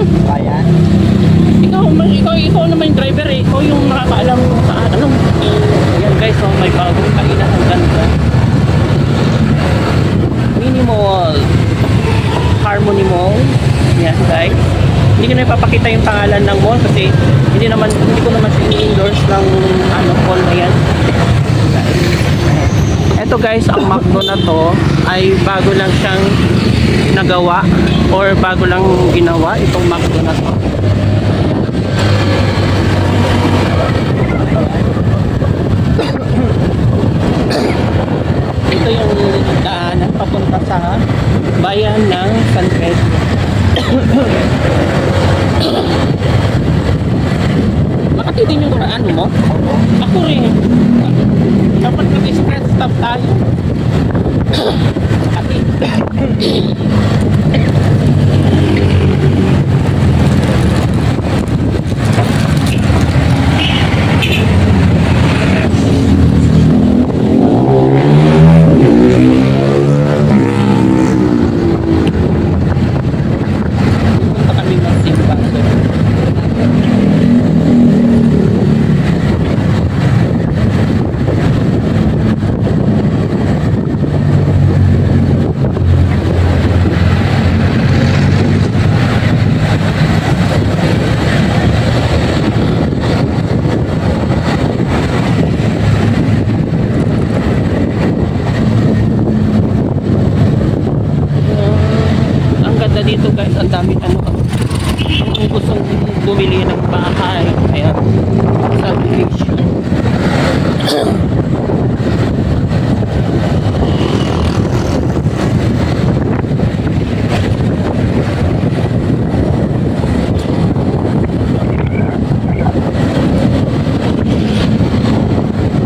Hmm? Bayan. Ikaw, ikaw, ikaw naman yung driver eh. Ikaw yung nakakaalam kung saan. Ano? Ayan guys, oh, may bagong kainan ang ganda. Mini Mall. Harmony Mall. Yan guys. Hindi ko na ipapakita yung pangalan ng mall kasi hindi naman hindi ko naman siya i-endorse ng ano mall na yan. Ito guys, ang McDo na to ay bago lang siyang nagawa or bago lang ginawa itong McDo na to. Ito yung daanan papunta sa bayan ng San Pedro. Makati din yung ano mo? Ako rin. Dapat mag-express stop tayo. Makati. Punta kami magsimba. Ah, ang ganda dito guys, ang dami ano. Kung gustong bumili ng bahay, ayan, subdivision.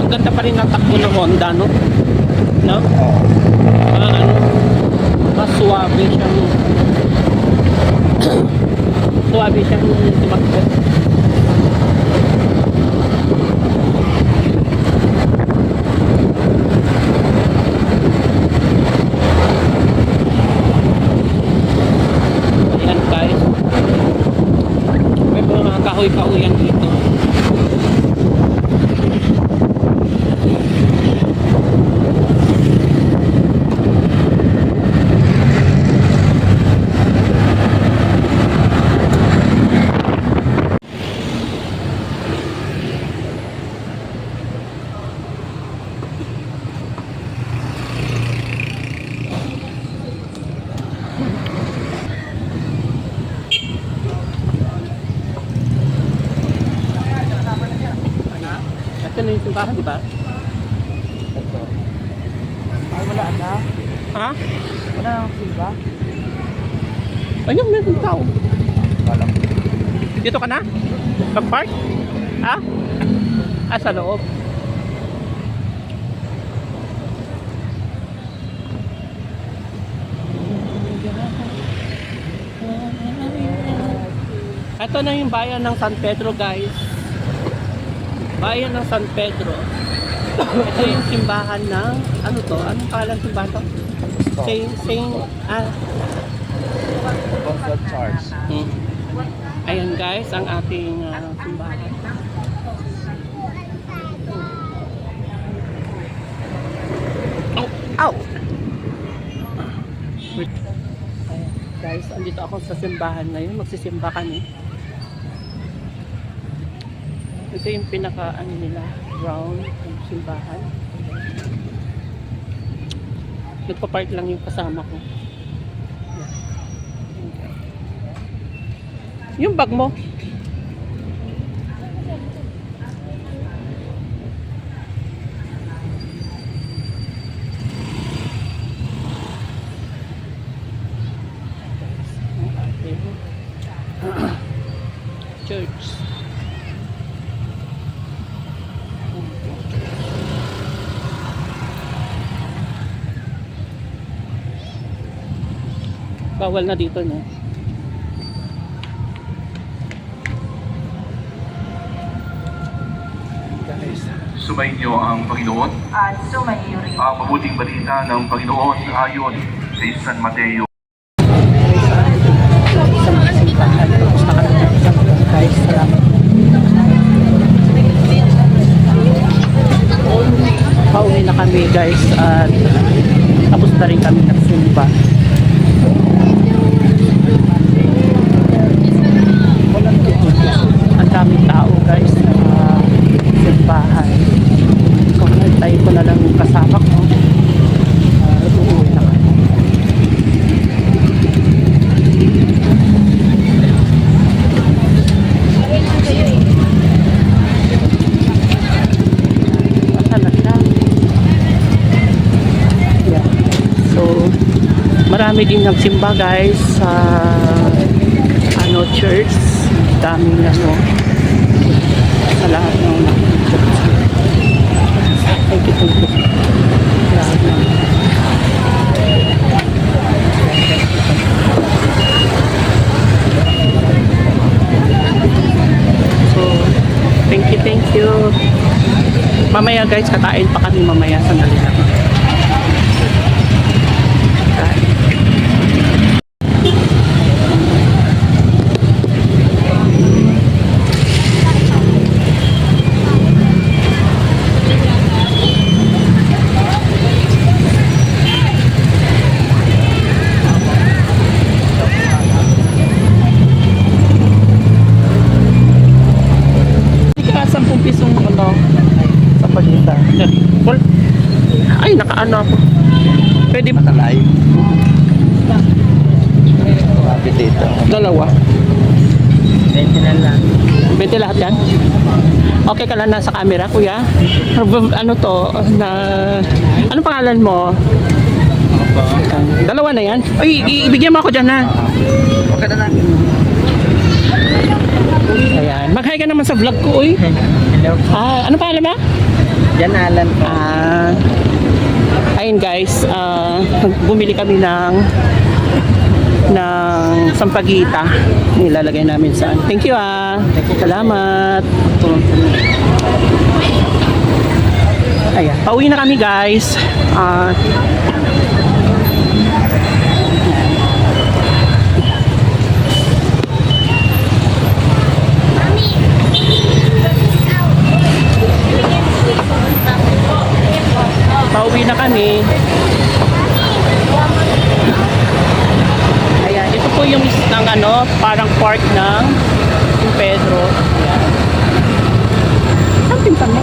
Ang ganda pa rin ng takbo ng Honda, no? No? Ah, ano, mas suwabe siyang suwabe siyang tumakbo. Ayan guys. May mga kahoy-kahoyan dito. Ito na yung simbahan, di ba? Ay, wala na. Ha? Wala nang silba. Ayun, meron tao. Walang. Dito ka na? Pag-park? Ha? Ah, sa loob. Ito na yung bayan ng San Pedro, guys. Bayan ng San Pedro. Ito yung simbahan ng, ano to? Anong pangalan ng simbahan to? Saint, Saint, ah, Consult charge. Hmm. Ayan guys, ang ating uh, simbahan. Oh, ow! Wait. Ayan, guys, andito ako sa simbahan ngayon. Magsisimba kami. Ito yung pinaka ano nila, round ng simbahan. Nagpa-park lang yung kasama ko. Yung bag mo. Church. Bawal na dito, no? Guys, sumainyo ang Panginoon. at sumayo rin. Ang mabuting balita ng Panginoon ayon kay San Mateo. Pauwi na kami guys at tapos na rin kami nagsimba. Ang daming tao guys sa simbahan. So, tayo ko na lang yung kasama ko. Uh, uuwi na talaga. Yeah. So, marami din nagsimba guys sa ano church. Daming ano sa lahat ng church. Thank you, thank you. Mamaya guys, katain pa kami mamaya sandali lang. Ay, nakaano ako. Pwede ba? Grabe dito. Dalawa. 20 na lang. 20 lahat yan? Okay ka lang nasa camera, kuya? Ano to? Na... Anong pangalan mo? Dalawa na yan? Ay, ibigyan mo ako dyan ha. Okay na lang. Ayan. Mag-hi ka naman sa vlog ko, uy. Hello. Ah, ano pangalan ba? Yan Alan. Ah, ayun guys, ah, bumili kami ng ng sampagita. Nilalagay namin sa Thank you ah. Salamat. Ayan, pauwi na kami guys. Ah, pauwi na kami. Ayan, ito po yung ng ano, parang park ng San Pedro. Ayan. Something kami.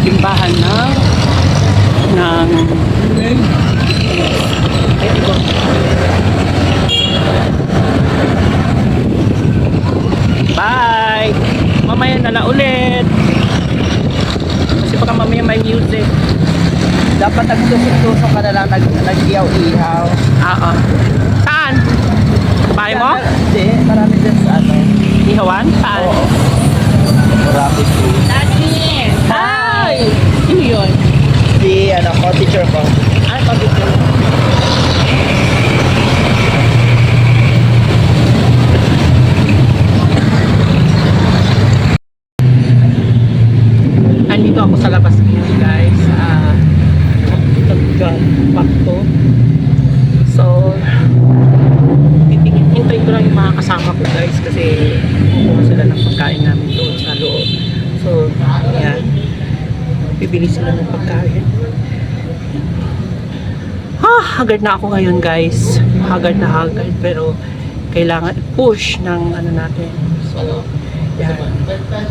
Timbahan ng ng ay, ito. Bye! Mamaya na ulit. Kasi baka mamaya may music. Dapat nagtusok-tusok ka na lang nag nag-ihaw-ihaw. Oo. Saan? Bahay mo? Hindi, marami dyan sa ano. Ihawan? Saan? Oo. Marami po. Ay! Sino yun? Si ano ko, teacher ko. Ay, pabit ko. Andito ako sa labas ngayon guys. Ah, Nag-pakto. So, titingin, hintayin ko lang yung mga kasama ko guys kasi kumuha sila ng pagkain namin doon sa loob. So, yan. Bibili sila ng pagkain. Ah, haggard na ako ngayon guys. Haggard na haggard pero kailangan push ng ano natin. So, yan.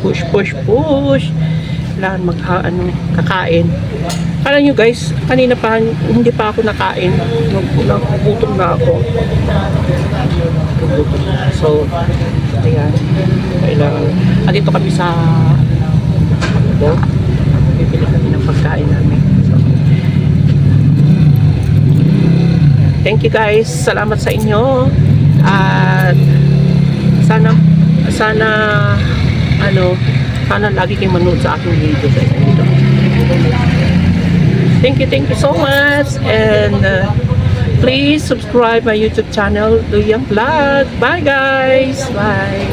Push, push, push. Kailangan mag ha, ano, kakain. Kala nyo guys, kanina pa hindi pa ako nakain. Nag- Nagutom na ako. So, ayan. Kailangan. Andito kami sa ano, bibili kami ng pagkain namin. So, Thank you guys. Salamat sa inyo. At sana sana ano sana lagi kayong manood sa aking video guys. Dito. Thank you, thank you so much. And uh, please subscribe my YouTube channel, Luyang Vlog. Bye guys. Bye.